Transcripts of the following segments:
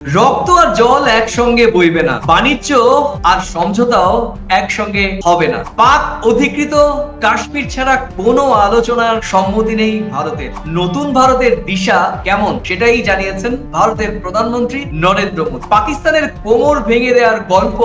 রক্ত জল একসঙ্গে বইবে না। বাণিজ্য আর সমঝোতাও একসঙ্গে হবে না। পাক অধিকৃত কাশ্মীর ছাড়া কোনো আলোচনার সম্মতি নেই ভারতের। নতুন ভারতের দিশা কেমন সেটাই জানিয়েছেন ভারতের প্রধানমন্ত্রী নরেন্দ্র মোদী। পাকিস্তানের কোমর ভেঙে দেওয়ার গল্প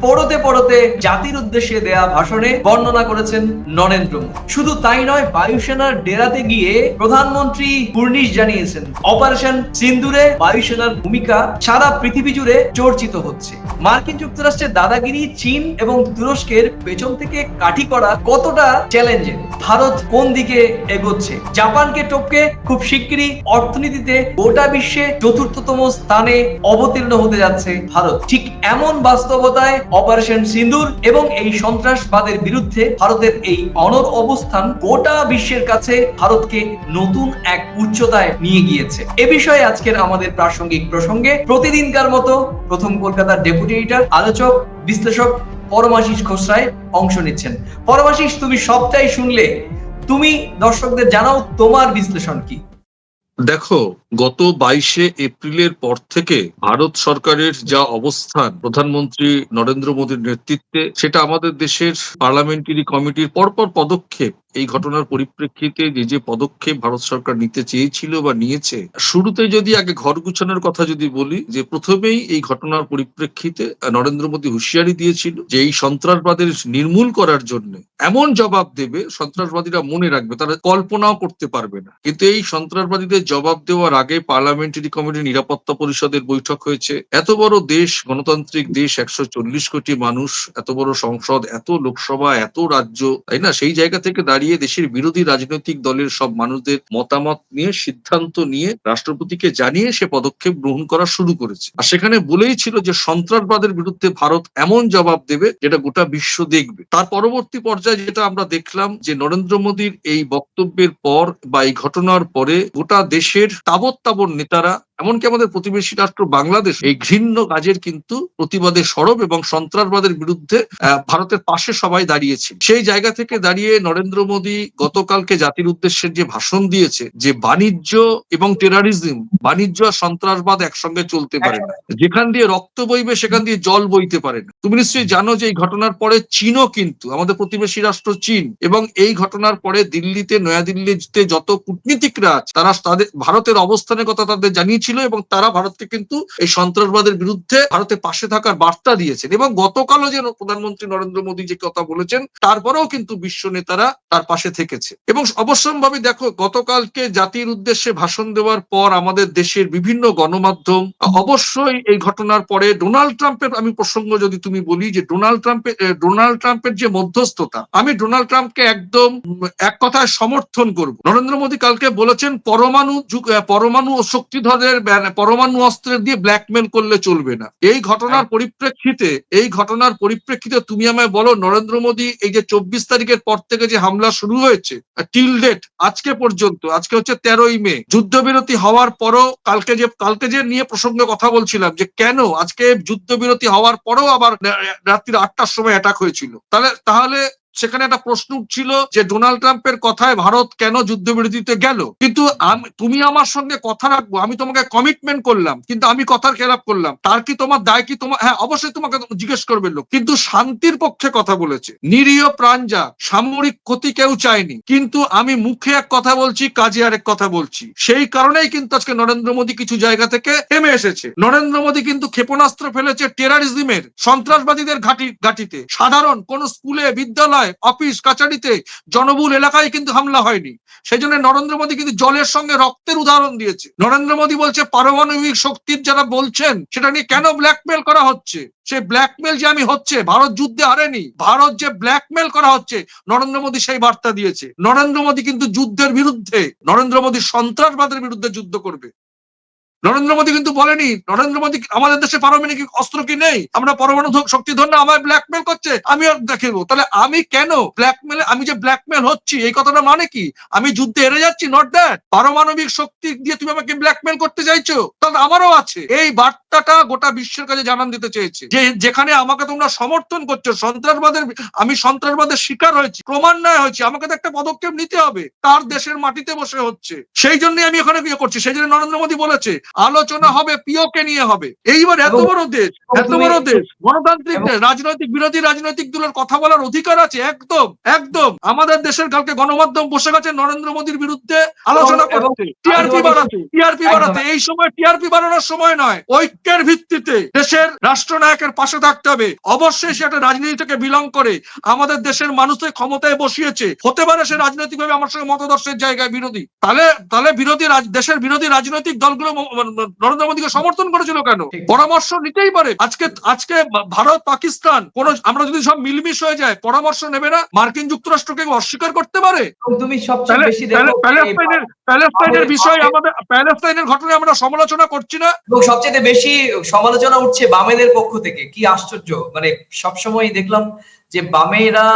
পড়তে পড়তে জাতির উদ্দেশ্যে দেয়া ভাষণে বর্ণনা করেছেন নরেন্দ্র মোদী। শুধু তাই নয় বায়ুসেনার ডেরাতে গিয়ে প্রধানমন্ত্রী কুর্নিশ জানিয়েছেন, অপারেশন সিন্দুরে বায়ুসেনার ভূমিকা সারা পৃথিবী জুড়ে চর্চিত হচ্ছে। মার্কিন যুক্তরাষ্ট্রের দাদাগিরি চীন এবং তুরস্কের পেছন থেকে কাঠি করা কতটা চ্যালেঞ্জের ভারত কোন দিকে এগোচ্ছে? জাপানকে টপকে খুব শিগগিরই অর্থনীতিতে গোটা বিশ্বে চতুর্থতম স্থানে অবতীর্ণ হতে যাচ্ছে ভারত। ঠিক এমন বাস্তবতায় অপারেশন সিন্দুর এবং এই সন্ত্রাসবাদের বিরুদ্ধে ভারতের এই অনর অবস্থান গোটা বিশ্বের কাছে ভারতকে নতুন এক উচ্চতায় নিয়ে গিয়েছে। এ বিষয়ে আজকের আমাদের প্রাসঙ্গিক প্রসঙ্গে প্রতিদিনকার মতো প্রথম কলকাতার ডেপুটি এডিটর, আলোচক, বিশ্লেষক পরমাশিস খোসরায় অংশ নিচ্ছেন। পরমাশিস, তুমি সবটাই শুনলে। তুমি দর্শকদের জানাও তোমার বিশ্লেষণ কি। দেখো, গত বাইশে এপ্রিলের পর থেকে ভারত সরকারের যা অবস্থান, প্রধানমন্ত্রী নরেন্দ্র মোদীর নেতৃত্বে, সেটা আমাদের দেশের পার্লামেন্টারি কমিটির পরপর পদক্ষেপ এই ঘটনার পরিপ্রেক্ষিতে যে যে পদক্ষেপ ভারত সরকার নিতে চেয়েছিল বা নিয়েছে, শুরুতে যদি আগে ঘর গুছানোর কথা যদি বলি, যে প্রথমেই এই ঘটনার পরিপ্রেক্ষিতে নরেন্দ্র মোদী হুঁশিয়ারি দিয়েছিল যে, এই সন্ত্রাসবাদের নির্মূল করার জন্য এমন জবাব দেবে, সন্ত্রাসবাদীরা মনে রাখবে, তারা কল্পনাও করতে পারবে না। কিন্তু এই সন্ত্রাসবাদীদের জবাব দেওয়ার আগে পার্লামেন্টারি কমিটির নিরাপত্তা পরিষদের বৈঠক হয়েছে। এত বড় দেশ, গণতান্ত্রিক দেশ, একশো চল্লিশ কোটি মানুষ, এত বড় সংসদ, এত লোকসভা, এত রাজ্য, তাই না? সেই জায়গা থেকে দাঁড়িয়ে দেশের বিরোধী রাজনৈতিক দলের সব মানুষদের মতামত নিয়ে সিদ্ধান্ত নিয়ে রাষ্ট্রপতিকে জানিয়ে সে পদক্ষেপ গ্রহণ করা শুরু করেছে। আর সেখানে বলেই ছিল যে সন্ত্রাসবাদের বিরুদ্ধে ভারত এমন জবাব দেবে যেটা গোটা বিশ্ব দেখবে। তার পরবর্তী পর্যায়ে যেটা আমরা দেখলাম যে নরেন্দ্র মোদীর এই বক্তব্যের পর বা এই ঘটনার পরে গোটা দেশের তাবৎ তাবৎ নেতারা এমনকি আমাদের প্রতিবেশী রাষ্ট্র বাংলাদেশ এই ঘৃণ্য কাজের কিন্তু প্রতিবাদে সরব এবং সন্ত্রাসবাদের বিরুদ্ধে ভারতের পাশে সবাই দাঁড়িয়েছে। সেই জায়গা থেকে দাঁড়িয়ে নরেন্দ্র মোদী গতকালকে জাতির উদ্দেশ্যে যে ভাষণ দিয়েছে যে বাণিজ্য এবং টেরারিজম বাণিজ্য আর সন্ত্রাসবাদ একসঙ্গে চলতে পারে না। যেখান দিয়ে রক্ত বইবে সেখান দিয়ে জল বইতে পারে না। তুমি নিশ্চয়ই জানো যে এই ঘটনার পরে চীনও কিন্তু আমাদের প্রতিবেশী রাষ্ট্র চীন এবং এই ঘটনার পরে দিল্লিতে নয়াদিল্লিতে যত কূটনীতিকরা আছে তারা তাদের ভারতের অবস্থানের কথা তাদের জানিয়েছিল এবং তারা ভারতকে কিন্তু এই সন্ত্রাসবাদের বিরুদ্ধে ভারতের পাশে থাকার বার্তা দিয়েছেন এবং গতকালও যে প্রধানমন্ত্রী নরেন্দ্র মোদী যে কথা বলেছেন, তারপরেও কিন্তু বিশ্ব নেতারা তার পাশে থেকেছে। এবং অবশ্যম্ভাবী দেখো, গতকালকে জাতির উদ্দেশ্যে ভাষণ দেওয়ার পর আমাদের দেশের বিভিন্ন গণমাধ্যম, অবশ্যই এই ঘটনার পরে ডোনাল্ড ট্রাম্পের, আমি প্রসঙ্গ যদি তুমি বলি যে ডোনাল্ড ট্রাম্পের ডোনাল্ড ট্রাম্পের যে মধ্যস্থতা, আমি ডোনাল্ড ট্রাম্পকে একদম এক কথায় সমর্থন করব। নরেন্দ্র মোদী কালকে বলেছেন, পরমাণু পরমাণু ও শক্তিধরের পরমাণু অস্ত্রের দিয়ে ব্ল্যাকমেল করলে চলবে না। এই ঘটনার পরিপ্রেক্ষিতে এই ঘটনার পরিপ্রেক্ষিতে তুমি আমায় বলো নরেন্দ্র মোদী এই যে চব্বিশ তারিখের পর থেকে যে হামলা শুরু হয়েছে টিল ডেট আজকে পর্যন্ত আজকে হচ্ছে তেরোই মে যুদ্ধবিরতি হওয়ার পরও কালকে যে কালকে যে নিয়ে প্রসঙ্গে কথা বলছিলাম যে কেন আজকে যুদ্ধবিরতি হওয়ার পরেও আবার রাত্রি আটটার সময় অ্যাটাক হয়েছিল। তাহলে তাহলে সেখানে একটা প্রশ্ন উঠছিল যে ডোনাল্ড ট্রাম্পের কথায় ভারত কেন যুদ্ধবিরতিতে গেল? কিন্তু তুমি আমার সঙ্গে কথা রাখব, আমি তোমাকে কমিটমেন্ট করলাম, কিন্তু আমি কথার খেলাপ করলাম। তার কি তোমার দায় কি তোমার হ্যাঁ অবশ্যই তোমাকে জিজ্ঞেস করবে লোক। কিন্তু শান্তির পক্ষে কথা বলেছে। নিরীহ প্রাণ যা সামরিক ক্ষতি কেউ চায়নি। কিন্তু আমি মুখে এক কথা বলছি, কাজে আরেক কথা বলছি। সেই কারণেই কিন্তু আজকে নরেন্দ্র মোদী কিছু জায়গা থেকে থেমে এসেছে। নরেন্দ্র মোদী কিন্তু ক্ষেপণাস্ত্র ফেলেছে টেরারিজমের সন্ত্রাসবাদীদের ঘাঁটি ঘাঁটিতে। সাধারণ কোন স্কুলে, বিদ্যালয় অফিস, কাচারিতে, জনবহুল এলাকায় কিন্তু হামলা হয়নি। সেই জন্য নরেন্দ্র মোদী কিন্তু জলের সঙ্গে রক্তের উদাহরণ দিয়েছে। নরেন্দ্র মোদী বলছে, পারমাণবিক শক্তির যারা বলছেন, সেটা নিয়ে কেন ব্ল্যাকমেল করা হচ্ছে? সে ব্ল্যাকমেল যে আমি হচ্ছে, ভারত যুদ্ধে হারেনি। ভারত যে ব্ল্যাকমেল করা হচ্ছে, নরেন্দ্র মোদী সেই বার্তা দিয়েছে। নরেন্দ্র মোদী কিন্তু যুদ্ধের বিরুদ্ধে, নরেন্দ্র মোদী সন্ত্রাসবাদের বিরুদ্ধে যুদ্ধ করবে। নরেন্দ্র মোদী কিন্তু বলেনি, নরেন্দ্র মোদী আমাদের দেশে পারমাণবিক অস্ত্র কি নেই? আমরা পরমাণু শক্তি ধর আমায় ব্ল্যাকমেল করছে, আমি দেখিব। তাহলে আমি কেন ব্ল্যাকমেল আমি যে ব্ল্যাকমেল হচ্ছি, এই কথাটা মানে কি? আমি যুদ্ধে হেরে যাচ্ছি নট দ্যাট পারমাণবিক শক্তি দিয়ে তুমি আমাকে ব্ল্যাকমেল করতে চাইছো? তাহলে আমারও আছে। এই বার্তাটা গোটা বিশ্বের কাছে জানান দিতে চেয়েছে। যে, যেখানে আমাকে তোমরা সমর্থন করছ, সন্ত্রাসবাদের আমি সন্ত্রাসবাদের শিকার হয়েছি, ক্রমান্বয়ে হয়েছি, আমাকে তো একটা পদক্ষেপ নিতে হবে। তার দেশের মাটিতে বসে হচ্ছে? সেই জন্যই আমি ওখানে বিয়ে করছি। সেই জন্য নরেন্দ্র মোদী বলেছে আলোচনা হবে পিওকে নিয়ে হবে। এইবার এত বড় দেশ এত বড় দেশ গণতান্ত্রিক দেশ রাজনৈতিক বিরোধী রাজনৈতিক দলের কথা বলার অধিকার আছে একদম একদম। আমাদের দেশের কালকে গণমাধ্যম বসে গেছে নরেন্দ্র মোদীর বিরুদ্ধে আলোচনা করতে। টিআরপি বাড়াতে টিআরপি বাড়াতে। এই সময় টিআরপি বাড়ানোর সময় নয় ঐক্যের ভিত্তিতে দেশের রাষ্ট্রনায়কের পাশে থাকতে হবে। অবশ্যই সে একটা রাজনীতি থেকে বিলং করে। আমাদের দেশের মানুষকে ক্ষমতায় বসিয়েছে। হতে পারে সে রাজনৈতিকভাবে আমার সঙ্গে মতদর্শের জায়গায় বিরোধী। তাহলে তাহলে বিরোধী দেশের বিরোধী রাজনৈতিক দলগুলো নরেন্দ্র মোদীকে সমর্থন করেছিল কেন? পরামর্শ নিতেই পারে। আজকে আজকে ভারত পাকিস্তান কোন আমরা যদি সব মিলমিশ হয়ে যায় পরামর্শ নেবে না মার্কিন যুক্তরাষ্ট্রকে অস্বীকার করতে পারে? তুমি সবচেয়ে বেশি বামের- বিষয়ে আমাদের প্যালেস্তাইনের ঘটনায় আমরা সমালোচনা করছি না। সবচেয়ে বেশি সমালোচনা উঠছে বামেদের পক্ষ থেকে। কি আশ্চর্য। মানে সবসময় দেখলাম যে বামেরা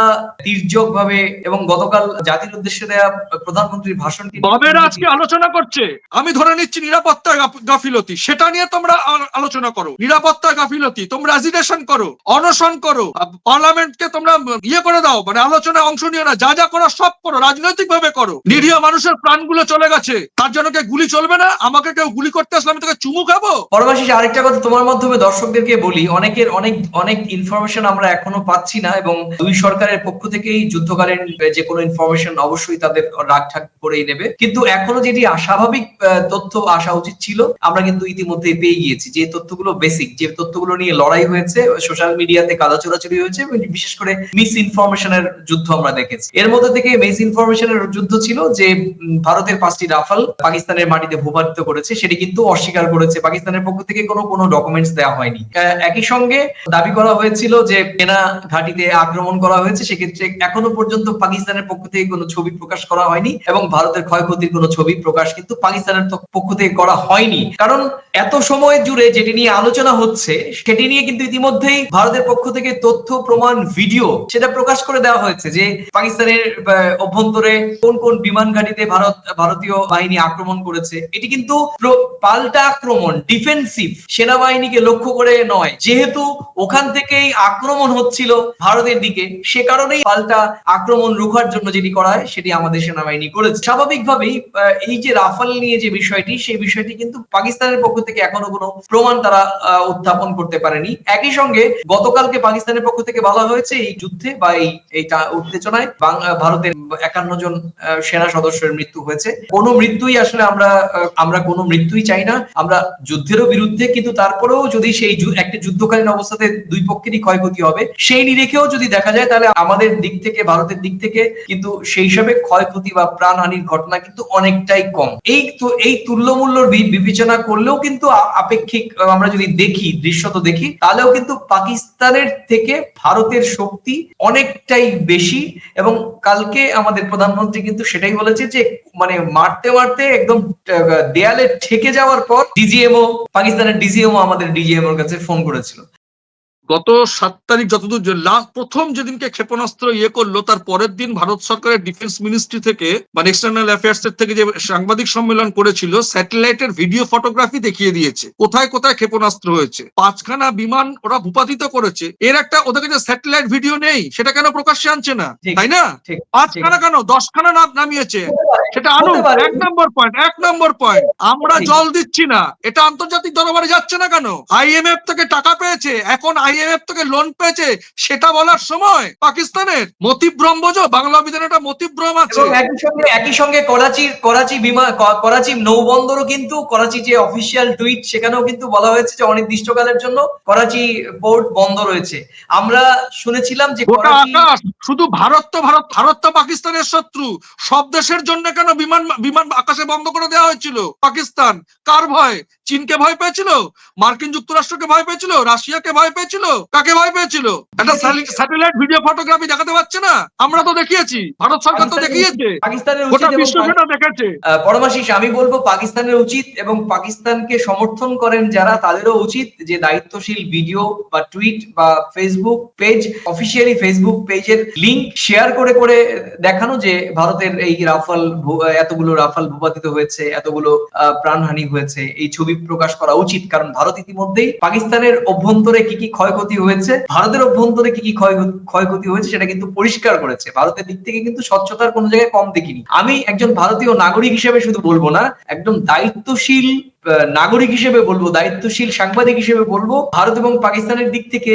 তির্যক ভাবে এবং গতকাল জাতির উদ্দেশ্যে দেয়া প্রধানমন্ত্রীর ভাষণকে নিয়ে বামেরা আজকে আলোচনা করছে। আমি ধরে নিচ্ছি নিরাপত্তা গাফিলতি। সেটা নিয়ে তোমরা আলোচনা করো। নিরাপত্তা গাফিলতি। তোমরা অ্যাজিটেশন করো। অনশন করো। পার্লামেন্টকে তোমরা ইয়ে করে দাও। মানে আলোচনায় অংশ নিও না। যা যা করো সব করো। রাজনৈতিক ভাবে করো। নিরীহ মানুষের প্রাণগুলো চলে গেছে। তার জন্য কে গুলি চলবে না? আমাকে কেউ গুলি করতে আসলে আমি তোকে চুমু খাব? পরবাসী আরেকটা কথা তোমার মাধ্যমে দর্শকদেরকে বলি। অনেকের অনেক অনেক ইনফরমেশন আমরা এখনও পাচ্ছি না। এবং দুই সরকারের পক্ষ থেকেই যুদ্ধকালীন যে কোনো ইনফরমেশন অবশ্যই তাদের রাগঠাক করেই নেবে। কিন্তু এখনও যেটি স্বাভাবিক তথ্য আসা উচিত ছিল, আমরা কিন্তু ইতিমধ্যে পেয়ে গিয়েছি। যে তথ্যগুলো বেসিক যে তথ্যগুলো নিয়ে লড়াই হয়েছে সোশ্যাল মিডিয়াতে কাদা চোরাচুরি হয়েছে বিশেষ করে মিস ইনফরমেশনের যুদ্ধ আমরা দেখেছি। এর মধ্যে থেকে মিস ইনফরমেশনের যুদ্ধ ছিল যে ভারতের পাঁচটি রাফাল পাকিস্তানের মাটিতে ভূপাতিত করেছে, সেটি কিন্তু অস্বীকার করেছে। পাকিস্তানের পক্ষ থেকে কোনো কোনো ডকুমেন্টস দেওয়া হয়নি। একই সঙ্গে দাবি করা হয়েছিল যে, সেনা ঘাটিতে আক্রমণ করা হয়েছে, সেক্ষেত্রে এখনও পর্যন্ত পাকিস্তানের পক্ষ থেকে কোনো ছবি প্রকাশ করা হয়নি এবং ভারতের ক্ষয়ক্ষতির কোনো ছবি প্রকাশ কিন্তু পাকিস্তানের পক্ষ থেকে করা হয়নি। কারণ এত সময় জুড়ে যেটি নিয়ে আলোচনা হচ্ছে, সেটি নিয়ে কিন্তু ইতিমধ্যেই ভারতের পক্ষ থেকে তথ্য, প্রমাণ, ভিডিও সেটা প্রকাশ করে দেওয়া হয়েছে যে পাকিস্তানের অভ্যন্তরে কোন কোন বিমান ঘাটিতে ভারত, ভারতীয় বাহিনী আক্রমণ করেছে, এটি কিন্তু পাল্টা আক্রমণ ডিফেন্সিভ সেনাবাহিনীকে লক্ষ্য করে নয়। যেহেতু ওখান থেকেই আক্রমণ হচ্ছিল ভারতের দিকে, সে কারণেই পাল্টা আক্রমণ রুখার জন্য যেটি করা হয়, সেটি আমাদের সেনাবাহিনী করেছে। স্বাভাবিকভাবেই এই যে রাফাল নিয়ে যে বিষয়টি, সেই বিষয়টি কিন্তু পাকিস্তানের পক্ষ থেকে এখনও কোনো প্রমাণ তারা উত্থাপন করতে পারেনি। একই সঙ্গে গতকালকে পাকিস্তানের পক্ষ থেকে বলা হয়েছে, এই যুদ্ধে বা এই এই উত্তেজনায় ভারতের একান্ন জন সেনা সদস্যের মৃত্যু হয়েছে। কোনো মৃত্যুই আসলে আমরা আমরা কোনো মৃত্যুই চাই না। আমরা যুদ্ধেরও বিরুদ্ধে, কিন্তু তারপরেও যদি সেই একটা যুদ্ধকালীন অবস্থাতে দুই পক্ষেরই ক্ষয়ক্ষতি হবে, সেই নিরেখেও যদি দেখা যায় তাহলে আমাদের দিক থেকে, ভারতের দিক থেকে কিন্তু সেই হিসাবে ক্ষয়ক্ষতি বা প্রাণহানির ঘটনা কিন্তু অনেকটাই কম। এই তো, এই তুল্যমূল্যর বি- বিবেচনা করলেও কিন্তু আপেক্ষিক আমরা যদি দেখি দৃশ্যত দেখি, তাহলেও কিন্তু পাকিস্তানের থেকে ভারতের শক্তি অনেকটাই বেশি এবং কালকে আমাদের প্রধানমন্ত্রী কিন্তু সেটাই বলেছে যে মানে মারতে মারতে একদম দেয়ালে ঠেকে যাওয়ার পর, ডিজিএমও, পাকিস্তানের ডিজিএমও আমাদের ডিজিএম এর কাছে ফোন করেছিল। গত সাত তারিখ যতদূর প্রথম যেদিনকে ক্ষেপণাস্ত্র ইয়ে করল তার পরের দিন ভারত সরকারের ডিফেন্স মিনিস্ট্রি থেকে মানে এক্সটার্নাল অ্যাফেয়ার্স এর থেকে যে সাংবাদিক সম্মেলন করেছিল স্যাটেলাইটের ভিডিও ফটোগ্রাফি দেখিয়ে দিয়েছে। কোথায় কোথায় ক্ষেপণাস্ত্র হয়েছে? পাঁচখানা বিমান ওরা ভূপাতিত করেছে। এর একটা ওদের কাছে স্যাটেলাইট ভিডিও নেই সেটা কেন প্রকাশ্যে আনছে না? তাই না? পাঁচখানা কেন? দশখানা নাম নামিয়েছে। সেটা এক নম্বর পয়েন্ট এক নম্বর পয়েন্ট আমরা জল দিচ্ছি না। এটা আন্তর্জাতিক দরবারে যাচ্ছে না কেন? আইএমএফ থেকে টাকা পেয়েছে এখন আইএমএফ থেকে লোন পেয়েছে সেটা বলার সময় পাকিস্তানের বাংলা একটা মতিভ্রম আছে। একই সঙ্গে একই সঙ্গে করাচির করাচি বিমান করাচি নৌবন্দরও কিন্তু করাচি যে অফিসিয়াল টুইট সেখানেও কিন্তু বলা হয়েছে যে অনির্দিষ্টকালের জন্য করাচি পোর্ট বন্ধ রয়েছে। আমরা শুনেছিলাম যে শুধু ভারত তো ভারত ভারত তো পাকিস্তানের শত্রু। সব দেশের জন্য কেন বিমান বিমান আকাশে বন্ধ করে দেওয়া হয়েছিল? পাকিস্তান কার ভয়? চীনকে ভয় পেয়েছিল? মার্কিন যুক্তরাষ্ট্রকে ভয় পেয়েছিল? রাশিয়াকে ভয় পেয়েছিল? কাকে ভয় পেয়েছিল? একটা স্যাটেলাইট ভিডিও ফটোগ্রাফি দেখাতে পারছে না? আমরা তো দেখিয়েছি। ভারত সরকার তো দেখিয়েছে। পাকিস্তানের গোটা বিশ্ব সেটা দেখেছে। পরমাশিস আমি বলব পাকিস্তানের উচিত এবং পাকিস্তানকে সমর্থন করেন যারা তাদেরও উচিত যে দায়িত্বশীল ভিডিও বা টুইট বা ফেসবুক পেজ অফিসিয়ালি ফেসবুক পেজের লিংক শেয়ার করে করে দেখানো যে ভারতের এই রাফাল এতগুলো রাফাল ভূপাতিত হয়েছে এতগুলো প্রাণহানি হয়েছে। এই ছবি প্রকাশ করা উচিত। কারণ ভারত ইতিমধ্যেই পাকিস্তানের অভ্যন্তরে কি কি ক্ষয়ক্ষতি হয়েছে, ভারতের অভ্যন্তরে কি কি ক্ষয় ক্ষয়ক্ষতি হয়েছে সেটা কিন্তু পরিষ্কার করেছে। ভারতের দিক থেকে কিন্তু স্বচ্ছতার কোনো জায়গায় কম দেখিনি। আমি একজন ভারতীয় নাগরিক হিসেবে শুধু বলব না, একদম দায়িত্বশীল নাগরিক হিসেবে বলব, দায়িত্বশীল সাংবাদিক হিসেবে বলব, ভারত এবং পাকিস্তানের দিক থেকে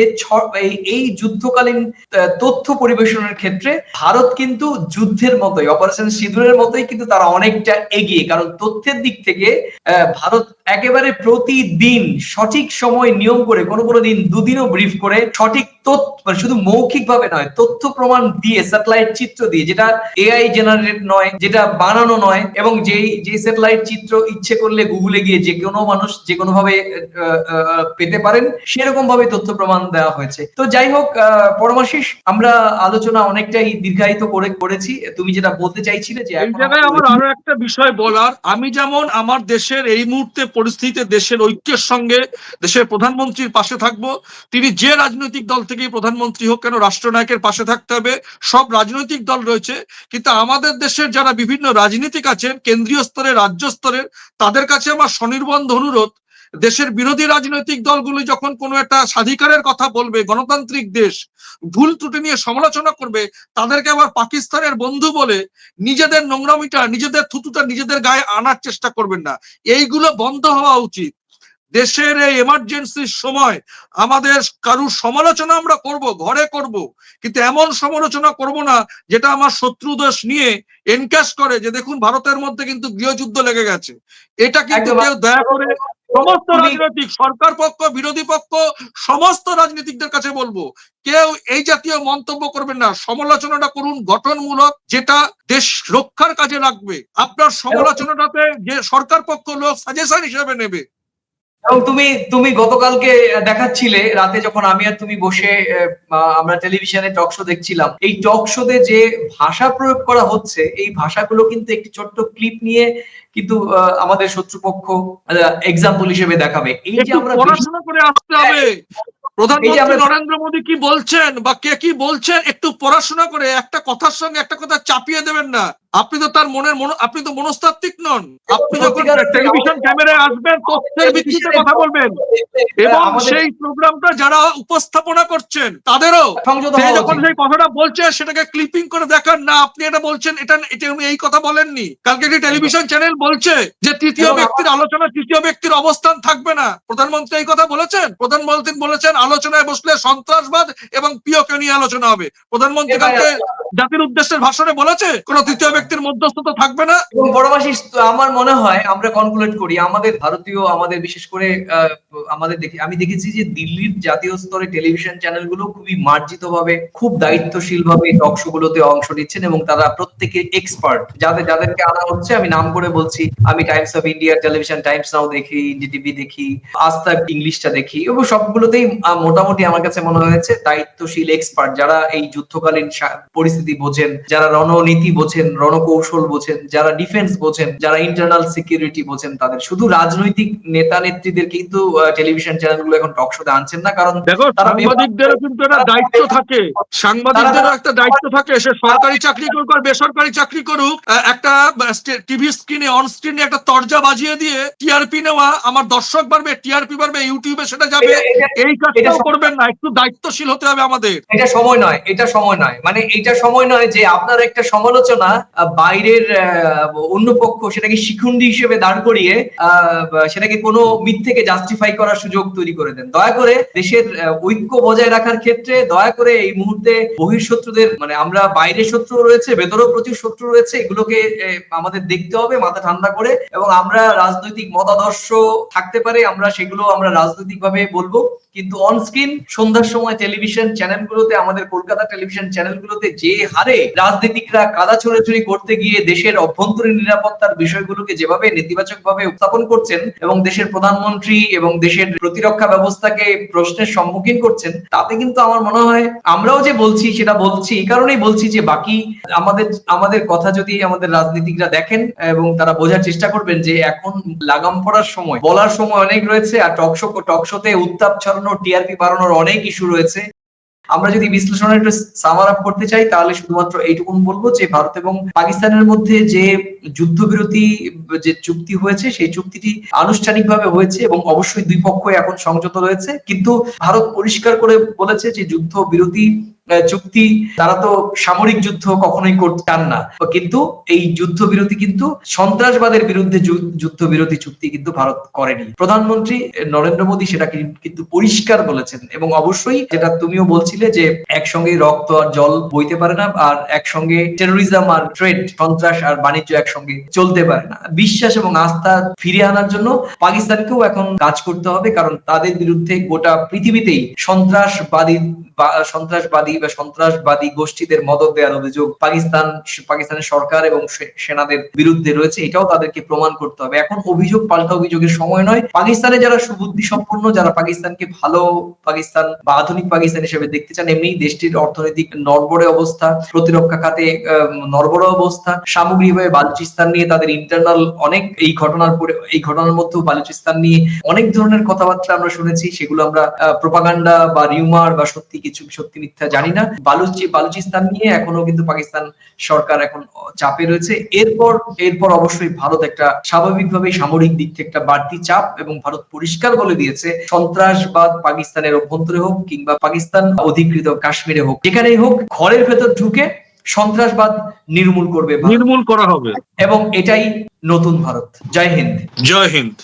এই- যুদ্ধকালীন তথ্য পরিবেশনের ক্ষেত্রে ভারত কিন্তু যুদ্ধের মতোই অপারেশন সিঁদুরের মতোই কিন্তু তারা অনেকটা এগিয়ে। কারণ তথ্যের দিক থেকে ভারত একেবারে প্রতিদিন সঠিক সময় নিয়ম করে, কোনো কোনো দিন দুদিনও ব্রিফ করে সঠিক মানে শুধু মৌখিক ভাবে নয় তথ্য প্রমাণ দিয়ে স্যাটেলাইট চিত্র দিয়ে যেটা এআই জেনারেট নয় যেটা বানানো নয় এবং যেই যে স্যাটেলাইট চিত্র ইচ্ছে করলে গুগলে গিয়ে যে কোনো মানুষ যে কোনো ভাবে পেতে পারেন সেরকম ভাবে তথ্য প্রমাণ দেওয়া হয়েছে। তো যাই হোক পরমাশিস আমরা আলোচনা অনেকটাই দীর্ঘায়িত করে করেছি। তুমি যেটা বলতে চাইছিলে যে এই জায়গায় আমার আরও একটা বিষয় বলার। আমি যেমন আমার দেশের এই মুহূর্তে পরিস্থিতিতে দেশের ঐক্যের সঙ্গে দেশের প্রধানমন্ত্রীর পাশে থাকব তিনি যে রাজনৈতিক দল থেকেই প্রধানমন্ত্রী হোক, কেন রাষ্ট্রনায়কের পাশে থাকতে হবে? সব রাজনৈতিক দল রয়েছে, কিন্তু আমাদের দেশের যারা বিভিন্ন রাজনীতিক আছেন, কেন্দ্রীয় স্তরে, রাজ্য স্তরের তাদের কাছে আমার স্বনির্বন্ধ অনুরোধ, দেশের বিরোধী রাজনৈতিক দলগুলি যখন কোনো একটা স্বাধিকারের কথা বলবে, গণতান্ত্রিক দেশ, ভুল ত্রুটি নিয়ে সমালোচনা করবে, তাদেরকে আবার পাকিস্তানের বন্ধু বলে নিজেদের নোংরামিটা, নিজেদের থুতুটা নিজেদের গায়ে আনার চেষ্টা করবেন না। এইগুলো বন্ধ হওয়া উচিত। দেশের এই এমার্জেন্সির সময় আমাদের কারুর সমালোচনা আমরা করব ঘরে করব কিন্তু এমন সমালোচনা করব না যেটা আমার শত্রু দেশ নিয়ে এনক্যাশ করে যে দেখুন ভারতের মধ্যে কিন্তু গৃহযুদ্ধ লেগে গেছে। এটা কিন্তু কেউ দয়া করে সমস্ত রাজনৈতিক সরকার পক্ষ বিরোধী পক্ষ সমস্ত রাজনীতিকদের কাছে বলব কেউ এই জাতীয় মন্তব্য করবেন না। সমালোচনাটা করুন গঠনমূলক যেটা দেশ রক্ষার কাজে লাগবে। আপনার সমালোচনাটাতে যে সরকার পক্ষ লোক সাজেশন হিসেবে নেবে। এবং তুমি তুমি গতকালকে দেখাচ্ছিলে রাতে যখন আমি আর তুমি বসে আমরা টেলিভিশনে টক শো দেখছিলাম এই টক শোতে যে ভাষা প্রয়োগ করা হচ্ছে এই ভাষাগুলো কিন্তু একটি ছোট্ট ক্লিপ নিয়ে কিন্তু আমাদের শত্রুপক্ষ এক্সাম্পল হিসেবে দেখাবে। এই যে আমরা পড়াশোনা করে আসতে হবে। প্রধানমন্ত্রী নরেন্দ্র মোদী কি বলছেন বা কে কি বলছেন একটু পড়াশোনা করে একটা কথার সঙ্গে একটা কথা চাপিয়ে দেবেন না। আপনি তো তার মনের মন আপনি তো মনস্তাত্ত্বিক নন। আপনি যখন টেলিভিশন ক্যামেরায় আসবেন তথ্যের ভিত্তিতে কথা বলবেন। এবং সেই প্রোগ্রামটা যারা উপস্থাপনা করছেন তাদেরও যখন। সেই কথাটা বলছে সেটাকে ক্লিপিং করে দেখান। না আপনি এটা বলছেন এটা এটা উনি এই কথা বলেননি। কালকে একটি টেলিভিশন চ্যানেল বলছে যে তৃতীয় ব্যক্তির আলোচনা তৃতীয় ব্যক্তির অবস্থান থাকবে না। প্রধানমন্ত্রী এই কথা বলেছেন? প্রধানমন্ত্রী বলেছেন আলোচনায় বসলে সন্ত্রাসবাদ এবং পিওকে নিয়ে আলোচনা হবে। প্রধানমন্ত্রী কালকে জাতির উদ্দেশ্যের ভাষণে বলেছে, কোন তৃতীয় ব্যক্তির মধ্যস্থতা থাকবে না। এবং পরমাশিস আমার মনে হয়, আমরা কনক্লুড করি, আমাদের ভারতীয়, আমাদের বিশেষ করে আমাদের দেখি, আমি দেখেছি যে দিল্লির জাতীয় স্তরে টেলিভিশন চ্যানেলগুলো খুবই মার্জিত ভাবে খুব দায়িত্বশীল ভাবে টক গুলোতে অংশ নিচ্ছেন এবং তারা প্রত্যেকে এক্সপার্ট যাদের, যাদেরকে আনা হচ্ছে, আমি নাম করে বলছি, আমি Times of India television Times Now দেখি ইন্ডিটিভি দেখি আস্তা ইংলিশটা দেখি, এবং সবগুলোতেই মোটামুটি আমার কাছে মনে হয়েছে, দায়িত্বশীল এক্সপার্ট যারা এই যুদ্ধকালীন সা- পরিস্থিতি বোঝেন যারা রণনীতি বোঝেন রণকৌশল বোঝেন যারা ডিফেন্স বোঝেন যারা ইন্টারনাল সিকিউরিটি বোঝেন তাদের শুধু রাজনৈতিক নেতা নেত্রীদের কিন্তু টেলিভিশন চ্যানেলগুলো এখন টক শোতে আনছেন না কারণ দেখো সাংবাদিকদেরও কিন্তু একটা দায়িত্ব থাকে। সাংবাদিকদেরও একটা দায়িত্ব থাকে সে সরকারি চাকরি করুক আর বেসরকারি চাকরি করুক একটা টিভি স্ক্রিনে অন স্ক্রিনে একটা তরজা বাজিয়ে দিয়ে টিআরপি নেওয়া আমার দর্শক বাড়বে টিআরপি বাড়বে ইউটিউবে সেটা যাবে। এই কাজটাও করবেন না একটু দায়িত্বশীল হতে হবে আমাদের। এটা সময় নয় এটা সময় নয়। মানে এটা সময় নয় যে আপনার একটা সমালোচনা বাইরের অন্য পক্ষ সেটাকে শিখুন্ডি হিসেবে দাঁড় করিয়ে সেটাকে কোনো মিথ্যেকে জাস্টিফাই করার সুযোগ তৈরি করে দেন। দয়া করে দেশের ঐক্য বজায় রাখার ক্ষেত্রে, দয়া করে এই মুহূর্তে বহিঃশত্রুদের মানে আমরা বাইরের শত্রু রয়েছে, ভেতরেও প্রচুর শত্রু রয়েছে, এগুলোকে আমাদের দেখতে হবে, মাথা ঠান্ডা করে, এবং আমরা রাজনৈতিক মতাদর্শ থাকতে পারে, আমরা সেগুলো আমরা রাজনৈতিক ভাবে বলব। কিন্তু অন স্ক্রিন সন্ধ্যার সময় টেলিভিশন চ্যানেলগুলোতে, আমাদের কলকাতা টেলিভিশন চ্যানেলগুলোতে যে হারে রাজনীতিকরা কাদা ছোড়াছুড়ি করতে গিয়ে দেশের অভ্যন্তরীণ নিরাপত্তার বিষয়গুলোকে যেভাবে নেতিবাচক ভাবে উত্থাপন করছেন এবং দেশের প্রধানমন্ত্রী এবং দেশের প্রতিরক্ষা ব্যবস্থাকে প্রশ্নের সম্মুখীন করছেন, তাতে কিন্তু আমার মনে হয় আমরাও যে বলছি সেটা বলছি, এই কারণেই বলছি যে বাকি আমাদের আমাদের কথা যদি আমাদের রাজনীতিকরা দেখেন এবং তারা বোঝার চেষ্টা করবেন যে এখন লাগাম পড়ার সময়, বলার সময় অনেক রয়েছে আর টক শো, টক শোতে উত্তাপ ছড়ানো টিআরপি বাড়ানোর অনেক ইস্যু রয়েছে। আমরা যদি বিশ্লেষণের একটু সামার আপ করতে চাই তাহলে শুধুমাত্র এইটুকুন বলব যে ভারত এবং পাকিস্তানের মধ্যে যে যুদ্ধবিরতি যে চুক্তি হয়েছে সেই চুক্তিটি আনুষ্ঠানিকভাবে হয়েছে এবং অবশ্যই দুই পক্ষ এখন সংযত রয়েছে। কিন্তু ভারত পরিষ্কার করে বলেছে যে যুদ্ধ বিরতি আহ, চুক্তি, তারা তো সামরিক যুদ্ধ কখনোই করতে চান না। কিন্তু এই যুদ্ধবিরতি কিন্তু সন্ত্রাসবাদের বিরুদ্ধে যু- যুদ্ধবিরতি চুক্তি কিন্তু ভারত করেনি। প্রধানমন্ত্রী নরেন্দ্র মোদী সেটা কিন্তু পরিষ্কার বলেছেন এবং অবশ্যই যেটা তুমিও বলছিলে যে একসঙ্গে রক্ত আর জল বইতে পারে না আর একসঙ্গে টেরোরিজম আর ট্রেড সন্ত্রাস আর বাণিজ্য একসঙ্গে চলতে পারে না। বিশ্বাস এবং আস্থা ফিরে আনার জন্য পাকিস্তানকেও এখন কাজ করতে হবে কারণ তাদের বিরুদ্ধে গোটা পৃথিবীতেই সন্ত্রাসবাদী সন্ত্রাসবাদী বা সন্ত্রাসবাদী গোষ্ঠীদের মদত দেওয়ার অভিযোগ পাকিস্তান, পাকিস্তানের সরকার এবং সেনাদের বিরুদ্ধে রয়েছে, এটাও তাদেরকে প্রমাণ করতে হবে। এখন অভিযোগ, পাল্টা অভিযোগের সময় নয়। পাকিস্তানে যারা সুবুদ্ধি সম্পন্ন যারা পাকিস্তানকে ভালো পাকিস্তান বা আধুনিক পাকিস্তান হিসেবে দেখতে চান এমনি দেশটির অর্থনৈতিক নড়বড়ে অবস্থা, প্রতিরক্ষা খাতে নড়বড়ে অবস্থা, সামগ্রিকভাবে বালুচিস্তান নিয়ে তাদের ইন্টারনাল অনেক এই ঘটনার পরে, এই ঘটনার মধ্যেও বালুচিস্তান নিয়ে অনেক ধরনের কথাবার্তা আমরা শুনেছি। সেগুলো আমরা প্রোপাগান্ডা বা রিউমার বা সত্যি কিছু সত্যি মিথ্যা জানি না। বালুচি বালুচিস্তান নিয়ে এখনও কিন্তু পাকিস্তান সরকার এখন চাপে রয়েছে। এরপর এরপর অবশ্যই ভারত একটা স্বাভাবিকভাবে সামরিক দিক থেকে একটা বাড়তি চাপ এবং ভারত পরিষ্কার বলে দিয়েছে সন্ত্রাসবাদ পাকিস্তানের অভ্যন্তরে হোক কিংবা পাকিস্তান অধিকৃত কাশ্মীরে হোক যেখানেই হোক ঘরের ভেতর ঢুকে সন্ত্রাসবাদ নির্মূল করবে। নির্মূল করা হবে। এবং এটাই নতুন ভারত। জয় হিন্দ। জয় হিন্দ।